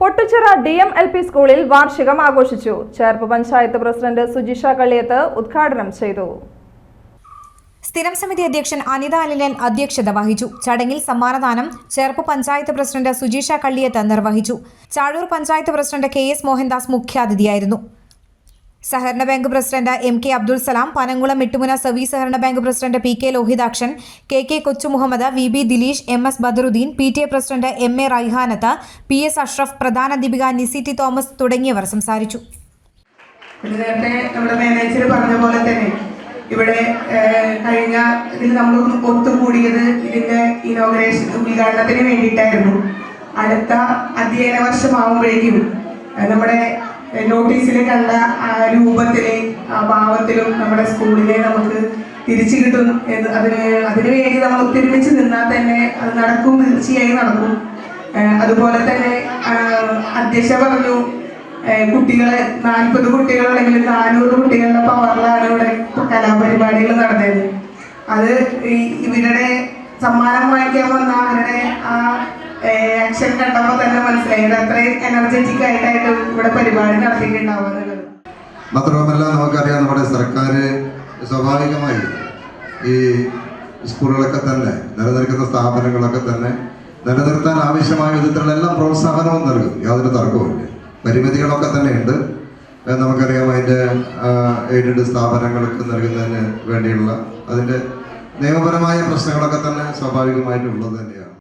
Pottuchira D M L P സ്കൂളിൽ വാർഷികം ആഘോഷിച്ചു. ചേർപ്പ് പഞ്ചായത്ത് പ്രസിഡന്റ് സുജിഷ കളിയത്ത് ഉദ്ഘാടനം ചെയ്തു. സ്ഥിരം സമിതി അധ്യക്ഷൻ അനിത അലിലൻ അധ്യക്ഷത വഹിച്ചു. ചടങ്ങിൽ സമ്മാനദാനം ചേർപ്പ് പഞ്ചായത്ത് പ്രസിഡന്റ് സുജീഷ കള്ളിയത്ത് നിർവഹിച്ചു. Chazhoor panchayat president K S Mohandas മുഖ്യാതിഥിയായിരുന്നു. സഹകരണ bank president M K Abdul Salam Panamkulam മിട്ടുമുന service സഹകരണ bank president P K Lohithakshan K K Kochu Muhammad V B Dileesh M S Badaruddeen P T A president M A Raihanath P S Ashraf പ്രധാന Deepika നിസി T Thomas തുടങ്ങിയവർ സംസാരിച്ചു. നേരത്തെ നമ്മുടെ manager പറഞ്ഞ പോലെ തന്നെ ഇവിടെ കഴിഞ്ഞ ഇതിൽ നമ്മൾ ഒത്തുകൂടിയത് ഇതിന്റെ ഇനോഗ്രേഷൻ ഉദ്ഘാടനത്തിന് വേണ്ടിയിട്ടായിരുന്നു. അടുത്ത അധ്യയന വർഷമാകുമ്പോഴേക്കും നമ്മുടെ നോട്ടീസിൽ കണ്ട രൂപത്തിലെ ഭാവത്തിലും നമ്മുടെ സ്കൂളിലെ നമുക്ക് തിരിച്ചു കിട്ടും എന്ന് അതിന് അതിനു വേണ്ടി നമ്മൾ ഒത്തൊരുമിച്ച് നിന്നാൽ തന്നെ അത് നടക്കും തീർച്ചയായും നടക്കും. അതുപോലെ തന്നെ അധ്യക്ഷ പറഞ്ഞു കുട്ടികളെ നാൽപ്പത് കുട്ടികൾ അല്ലെങ്കിൽ നാനൂറ് കുട്ടികളുടെ പവറിലാണ് ഇവിടെ കലാപരിപാടികൾ നടന്നത്. അത് ഇവരുടെ സമ്മാനം വാങ്ങിക്കാൻ വന്ന അവരുടെ ആ ആക്ഷൻ കണ്ടപ്പോ തന്നെ മനസ്സിലായത് അത്രയും എനർജറ്റിക് ആയിട്ടായിട്ട് ഇവിടെ പരിപാടി നടത്തിയിട്ടുണ്ടാവാറുള്ളത് മാത്രമല്ല നമുക്കറിയാം നമ്മുടെ സർക്കാർ സ്വാഭാവികമായി ഈ സ്കൂളുകളൊക്കെ തന്നെ നിലനിൽക്കുന്ന സ്ഥാപനങ്ങളൊക്കെ തന്നെ നിലനിർത്താൻ ആവശ്യമായ വിധത്തിലുള്ള പ്രോത്സാഹനവും നൽകും. യാതൊരു തർക്കവുമില്ല പരിമിതികളൊക്കെ തന്നെ ഉണ്ട് നമുക്കറിയാം അതിന്റെ എയ്ഡഡ് സ്ഥാപനങ്ങൾക്ക് നൽകുന്നതിന് വേണ്ടിയുള്ള അതിന്റെ നിയമപരമായ പ്രശ്നങ്ങളൊക്കെ തന്നെ സ്വാഭാവികമായിട്ടുള്ളത് തന്നെയാണ്.